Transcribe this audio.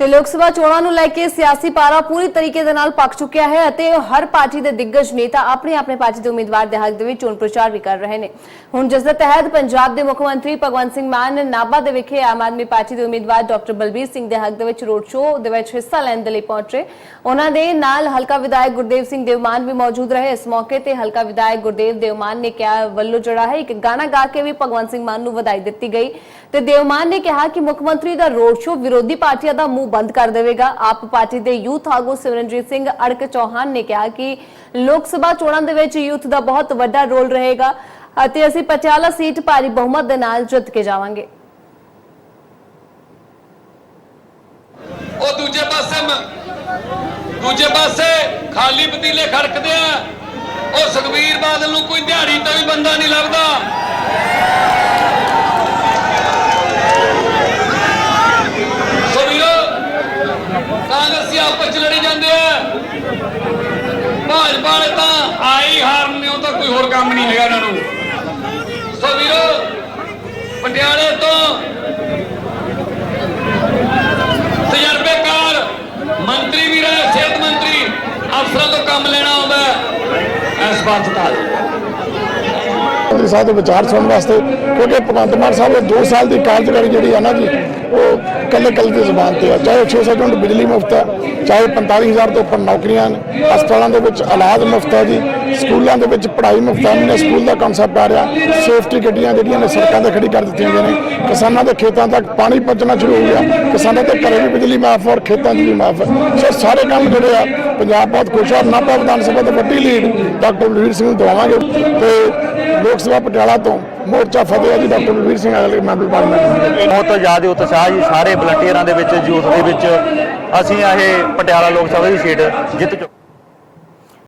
ਤੇ ਲੋਕ ਸਭਾ ਚੋਣਾਂ ਨੂੰ ਲੈ ਕੇ ਸਿਆਸੀ ਪਾਰਾ ਪੂਰੀ ਤਰੀਕੇ ਦੇ ਨਾਲ ਪੱਕ ਚੁੱਕਿਆ ਹੈ ਅਤੇ ਹਰ ਪਾਰਟੀ ਦੇ ਦਿੱਗਜ ਨੇਤਾ ਆਪਣੇ ਆਪਣੇ ਪਾਰਟੀ ਦੇ ਉਮੀਦਵਾਰ ਦੇ ਹੱਕ ਦੇ ਵਿੱਚ ਚੋਣ ਪ੍ਰਚਾਰ ਵੀ ਕਰ ਰਹੇ ਨੇ। ਹੁਣ ਜਿਸ ਦੇ ਤਹਿਤ ਪੰਜਾਬ ਦੇ ਮੁੱਖ ਮੰਤਰੀ ਭਗਵੰਤ ਸਿੰਘ ਮਾਨ ਨਾਭਾ ਦੇ ਵਿਖੇ ਆਮ ਆਦਮੀ ਪਾਰਟੀ ਦੇ ਉਮੀਦਵਾਰ ਡਾਕਟਰ ਬਲਬੀਰ ਸਿੰਘ ਦੇ ਹੱਕ ਦੇ ਵਿੱਚ ਰੋਡ ਸ਼ੋਅ ਦੇ ਵਿੱਚ ਹਿੱਸਾ ਲੈਣ ਦੇ ਲਈ ਪਹੁੰਚੇ। ਉਹਨਾਂ ਦੇ ਨਾਲ ਹਲਕਾ ਵਿਧਾਇਕ ਗੁਰਦੇਵ ਸਿੰਘ ਦੇਵਮਾਨ ਵੀ ਮੌਜੂਦ ਰਹੇ। ਇਸ ਮੌਕੇ ਤੇ ਹਲਕਾ ਵਿਧਾਇਕ ਗੁਰਦੇਵ ਦੇਵਮਾਨ ਨੇ ਕਿਹਾ, ਵੱਲੋਂ ਜਿਹੜਾ ਹੈ ਇੱਕ ਗਾਣਾ ਗਾ ਕੇ ਵੀ ਭਗਵੰਤ ਸਿੰਘ ਮਾਨ ਨੂੰ ਵਧਾਈ ਦਿੱਤੀ ਗਈ। ਤੇ ਦੇਵਮਾਨ ਨੇ ਕਿਹਾ ਕਿ ਮੁੱਖ ਮੰਤਰੀ ਦਾ ਰੋਡ ਸ਼ੋਅ ਵਿਰੋਧੀ ਪਾਰਟੀਆਂ ਦਾ ਮੂੰਹ ਬੰਦ ਕਰ ਦੇਵੇਗਾ। ਆਪ ਪਾਰਟੀ ਦੇ ਯੂਥ ਆਗੂ ਸਿਮਰਨਜੀਤ ਸਿੰਘ ਅੜਕ ਚੌਹਾਨ ਨੇ ਕਿਹਾ ਕਿ ਲੋਕ ਸਭਾ ਚੋਣਾਂ ਦੇ ਵਿੱਚ ਯੂਥ ਦਾ ਬਹੁਤ ਵੱਡਾ ਰੋਲ ਰਹੇਗਾ ਅਤੇ ਅਸੀਂ ਪਟਿਆਲਾ ਸੀਟ ਭਾਰੀ ਬਹੁਮਤ ਦੇ ਨਾਲ ਜਿੱਤ ਕੇ ਜਾਵਾਂਗੇ। ਉਹ ਦੂਜੇ ਪਾਸੇ ਦੂਜੇ ਪਾਸੇ ਖਾਲੀ ਪਤੀਲੇ ਖੜਕਦੇ ਆ। ਉਹ ਸੁਖਬੀਰ ਬਾਦਲ ਨੂੰ ਕੋਈ ਦਿਹਾੜੀ ਤੋਂ ਵੀ ਬੰਦਾ ਨਹੀਂ ਲੱਭਦਾ ਸੋ ਵੀਰੋ ਕਾਂਗਰਸੀ ਆਪਸ ਚ ਲੜੀ ਜਾਂਦੇ ਭਾਜਪਾ ਵਾਲੇ ਤਾਂ ਆਈ ਹਾਰਨ ਨੇ ਉਹ ਤਾਂ ਕੋਈ ਹੋਰ ਕੰਮ ਨਹੀਂ ਹੈਗਾ ਇਹਨਾਂ ਨੂੰ। ਸੋ ਵੀਰੋ, ਪਟਿਆਲੇ ਤੋਂ ਤਜਰਬੇਕਾਰ ਮੰਤਰੀ ਵੀ ਰਹੇ, ਸਿਹਤ ਮੰਤਰੀ ਅਫਸਰਾਂ ਤੋਂ ਕੰਮ ਲੈਣਾ ਆਉਂਦਾ ਇਸ ਬਾਤ ਦਾ ਮੰਤਰੀ ਸਾਹਿਬ ਦੇ ਵਿਚਾਰ ਸੁਣਨ ਵਾਸਤੇ, ਕਿਉਂਕਿ ਭਗਵੰਤ ਮਾਨ ਸਾਹਿਬ ਦੇ 2 ਸਾਲ ਦੀ ਕਾਰਜਕਾਰੀ ਜਿਹੜੀ ਹੈ ਨਾ ਜੀ, ਉਹ ਕੱਲੇ ਕੱਲੇ ਦੀ ਜ਼ੁਬਾਨ ਤੇ ਆ। ਚਾਹੇ 600 ਯੂਨਿਟ ਬਿਜਲੀ ਮੁਫਤ ਹੈ ਚਾਹੇ 45000 ਤੋਂ ਉੱਪਰ ਨੌਕਰੀਆਂ ਨੇ ਹਸਪਤਾਲਾਂ ਦੇ ਵਿੱਚ ਇਲਾਜ ਮੁਫਤ ਹੈ ਜੀ, ਸਕੂਲਾਂ ਦੇ ਵਿੱਚ ਪੜ੍ਹਾਈ ਮੁਫਤ ਹੈ ਸਕੂਲ ਦਾ ਕਨਸੈਪਟ ਆ ਰਿਹਾ ਸੇਫਟੀ ਗੱਡੀਆਂ ਜਿਹੜੀਆਂ ਨੇ ਸੜਕਾਂ ਤੇ ਖੜੀ ਕਰ ਦਿੱਤੀਆਂ ਗਈਆਂ ਨੇ। ਕਿਸਾਨਾਂ ਦੇ ਖੇਤਾਂ ਤੱਕ ਪਾਣੀ ਪਹੁੰਚਣਾ ਸ਼ੁਰੂ ਹੋ ਗਿਆ, ਕਿਸਾਨਾਂ ਦੇ ਘਰੇ ਵੀ ਬਿਜਲੀ ਮਾਫ ਔਰ ਖੇਤਾਂ 'ਚ ਵੀ ਮਾਫ ਹੈ ਸੋ ਸਾਰੇ ਕੰਮ ਜਿਹੜੇ ਆ, ਪੰਜਾਬ ਬਹੁਤ ਖੁਸ਼ ਆ, ਨਾਭਾ ਵਿਧਾਨ ਸਭਾ ਤੋਂ ਵੱਡੀ ਲੀਡ ਡਾਕਟਰ ਬਲਵੀਰ ਸਿੰਘ ਨੂੰ ਦਵਾਵਾਂਗੇ ਤੇ ਲੋਕ ਸਭਾ ਪਟਿਆਲਾ ਤੋਂ ਮੋਰਚਾ ਫਤਿਹ ਜੀ ਡਾਕਟਰ ਬਲਵੀਰ ਸਿੰਘ ਅਗਲੇ ਮੈਂਬਰ ਪਾਰਲੀਮੈਂਟ ਬਹੁਤ ਜ਼ਿਆਦਾ ਉਤਸ਼ਾਹ ਜੀ, ਸਾਰੇ ਵਲੰਟੀਅਰਾਂ ਦੇ ਵਿੱਚ ਜੂਥ ਦੇ ਵਿੱਚ, ਅਸੀਂ ਇਹ ਪਟਿਆਲਾ ਲੋਕ ਸਭਾ ਦੀ ਸੀਟ ਜਿੱਤ ਚੁੱਕੇ